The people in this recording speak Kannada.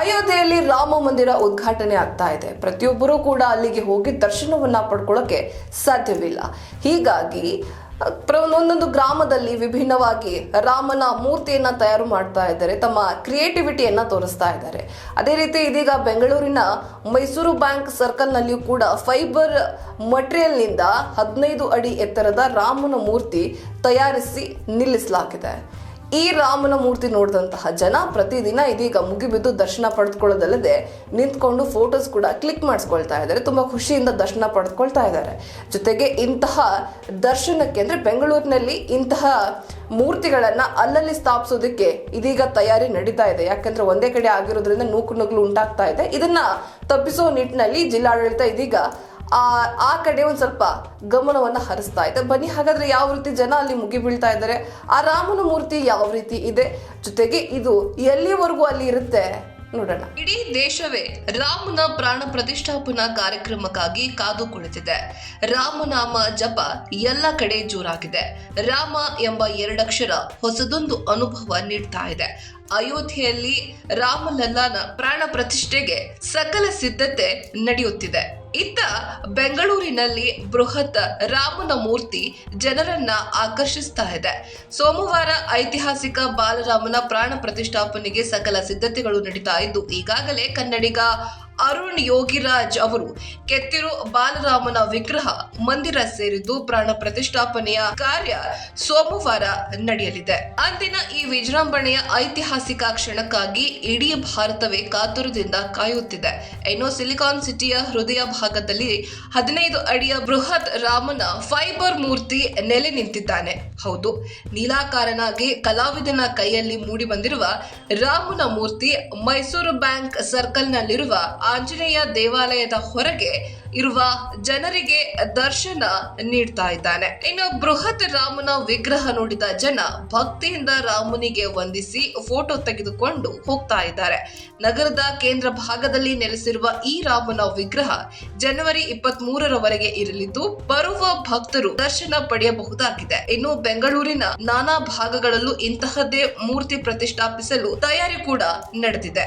ಅಯೋಧ್ಯೆಯಲ್ಲಿ ರಾಮ ಮಂದಿರ ಉದ್ಘಾಟನೆ ಆಗ್ತಾ ಇದೆ. ಪ್ರತಿಯೊಬ್ಬರೂ ಕೂಡ ಅಲ್ಲಿಗೆ ಹೋಗಿ ದರ್ಶನವನ್ನ ಪಡ್ಕೊಳ್ಳೋಕೆ ಸಾಧ್ಯವಿಲ್ಲ. ಹೀಗಾಗಿ ಒಂದೊಂದು ಗ್ರಾಮದಲ್ಲಿ ವಿಭಿನ್ನವಾಗಿ ರಾಮನ ಮೂರ್ತಿಯನ್ನ ತಯಾರು ಮಾಡ್ತಾ ಇದ್ದಾರೆ, ತಮ್ಮ ಕ್ರಿಯೇಟಿವಿಟಿಯನ್ನ ತೋರಿಸ್ತಾ ಇದ್ದಾರೆ. ಅದೇ ರೀತಿ ಇದೀಗ ಬೆಂಗಳೂರಿನ ಮೈಸೂರು ಬ್ಯಾಂಕ್ ಸರ್ಕಲ್ನಲ್ಲಿಯೂ ಕೂಡ ಫೈಬರ್ ಮಟೀರಿಯಲ್ನಿಂದ ಹದಿನೈದು ಅಡಿ ಎತ್ತರದ ರಾಮನ ಮೂರ್ತಿ ತಯಾರಿಸಿ ನಿಲ್ಲಿಸಲಾಗಿದೆ. ಈ ರಾಮನ ಮೂರ್ತಿ ನೋಡಿದಂತಹ ಜನ ಪ್ರತಿದಿನ ಇದೀಗ ಮುಗಿಬಿದ್ದು ದರ್ಶನ ಪಡೆದುಕೊಳ್ಳೋದಲ್ಲದೆ ನಿಂತ್ಕೊಂಡು ಫೋಟೋಸ್ ಕೂಡ ಕ್ಲಿಕ್ ಮಾಡಿಸ್ಕೊಳ್ತಾ ಇದ್ದಾರೆ. ತುಂಬಾ ಖುಷಿಯಿಂದ ದರ್ಶನ ಪಡೆದುಕೊಳ್ತಾ ಇದ್ದಾರೆ. ಜೊತೆಗೆ ಇಂತಹ ದರ್ಶನಕ್ಕೆ ಅಂದ್ರೆ ಬೆಂಗಳೂರಿನಲ್ಲಿ ಇಂತಹ ಮೂರ್ತಿಗಳನ್ನ ಅಲ್ಲಲ್ಲಿ ಸ್ಥಾಪಿಸೋದಕ್ಕೆ ಇದೀಗ ತಯಾರಿ ನಡೀತಾ ಇದೆ. ಯಾಕಂದ್ರೆ ಒಂದೇ ಕಡೆ ಆಗಿರೋದ್ರಿಂದ ನೂಕು ನುಗ್ಲು ಉಂಟಾಗ್ತಾ ಇದೆ. ಇದನ್ನ ತಪ್ಪಿಸೋ ನಿಟ್ಟಿನಲ್ಲಿ ಜಿಲ್ಲಾಡಳಿತ ಇದೀಗ ಆ ಆ ಕಡೆ ಒಂದು ಸ್ವಲ್ಪ ಗಮನವನ್ನ ಹರಿಸ್ತಾ ಇದೆ. ಬನ್ನಿ, ಹಾಗಾದ್ರೆ ಯಾವ ರೀತಿ ಜನ ಅಲ್ಲಿ ಮುಗಿ ಬೀಳ್ತಾ ಇದ್ದಾರೆ? ಆ ರಾಮನ ಮೂರ್ತಿ ಯಾವ ರೀತಿ ಇದೆ? ಜೊತೆಗೆ ಇದು ಎಲ್ಲಿವರೆಗೂ ಅಲ್ಲಿ ಇರುತ್ತೆ? ನೋಡೋಣ. ಇಡೀ ದೇಶವೇ ರಾಮನ ಪ್ರಾಣ ಪ್ರತಿಷ್ಠಾಪನಾ ಕಾರ್ಯಕ್ರಮಕ್ಕಾಗಿ ಕಾದು ಕುಳಿತಿದೆ. ರಾಮನಾಮ ಜಪ ಎಲ್ಲ ಕಡೆ ಜೋರಾಗಿದೆ. ರಾಮ ಎಂಬ ಎರಡಕ್ಷರ ಹೊಸದೊಂದು ಅನುಭವ ನೀಡ್ತಾ ಇದೆ. ಅಯೋಧ್ಯೆಯಲ್ಲಿ ರಾಮಲಲ್ಲಾನ ಪ್ರಾಣ ಪ್ರತಿಷ್ಠೆಗೆ ಸಕಲ ಸಿದ್ಧತೆ ನಡೆಯುತ್ತಿದೆ. ಇತ್ತ ಬೆಂಗಳೂರಿನಲ್ಲಿ ಬೃಹತ್ ರಾಮನ ಮೂರ್ತಿ ಜನರನ್ನ ಆಕರ್ಷಿಸ್ತಾ ಇದೆ. ಸೋಮವಾರ ಐತಿಹಾಸಿಕ ಬಾಲರಾಮನ ಪ್ರಾಣ ಪ್ರತಿಷ್ಠಾಪನೆಗೆ ಸಕಲ ಸಿದ್ಧತೆಗಳು ನಡೀತಾ ಇದ್ದು, ಈಗಾಗಲೇ ಕನ್ನಡಿಗ ಅರುಣ್ ಯೋಗಿರಾಜ್ ಅವರು ಕೆತ್ತಿರು ಬಾಲರಾಮನ ವಿಗ್ರಹ ಮಂದಿರ ಸೇರಿದ್ದು ಪ್ರಾಣ ಪ್ರತಿಷ್ಠಾಪನೆಯ ಕಾರ್ಯ ಸೋಮವಾರ ನಡೆಯಲಿದೆ. ಅಂದಿನ ಈ ವಿಜೃಂಭಣೆಯ ಐತಿಹಾಸಿಕ ಕ್ಷಣಕ್ಕಾಗಿ ಇಡೀ ಭಾರತವೇ ಕಾತುರದಿಂದ ಕಾಯುತ್ತಿದೆ. ಇನ್ನು ಸಿಲಿಕಾನ್ ಸಿಟಿಯ ಹೃದಯ ಭಾಗದಲ್ಲಿ ಹದಿನೈದು ಅಡಿಯ ಬೃಹತ್ ರಾಮನ ಫೈಬರ್ ಮೂರ್ತಿ ನೆಲೆ ನಿಂತಿದ್ದಾನೆ. ಹೌದು, ನೀಲಾಕಾರನಾಗಿ ಕಲಾವಿದನ ಕೈಯಲ್ಲಿ ಮೂಡಿ ಬಂದಿರುವ ರಾಮನ ಮೂರ್ತಿ ಮೈಸೂರು ಬ್ಯಾಂಕ್ ಸರ್ಕಲ್ನಲ್ಲಿರುವ ಆಂಜನೇಯ ದೇವಾಲಯದ ಹೊರಗೆ ಇರುವ ಜನರಿಗೆ ದರ್ಶನ ನೀಡ್ತಾ ಇದ್ದಾನೆ. ಇನ್ನು ಬೃಹತ್ ರಾಮನ ವಿಗ್ರಹ ನೋಡಿದ ಜನ ಭಕ್ತಿಯಿಂದ ರಾಮನಿಗೆ ವಂದಿಸಿ ಫೋಟೋ ತೆಗೆದುಕೊಂಡು ಹೋಗ್ತಾ ಇದ್ದಾರೆ. ನಗರದ ಕೇಂದ್ರ ಭಾಗದಲ್ಲಿ ನೆಲೆಸಿರುವ ಈ ರಾಮನ ವಿಗ್ರಹ ಜನವರಿ ಇಪ್ಪತ್ತ್ ಮೂರರವರೆಗೆ ಇರಲಿದ್ದು, ಬರುವ ಭಕ್ತರು ದರ್ಶನ ಪಡೆಯಬಹುದಾಗಿದೆ. ಇನ್ನು ಬೆಂಗಳೂರಿನ ನಾನಾ ಭಾಗಗಳಲ್ಲೂ ಇಂತಹದ್ದೇ ಮೂರ್ತಿ ಪ್ರತಿಷ್ಠಾಪಿಸಲು ತಯಾರಿ ಕೂಡ ನಡೆದಿದೆ.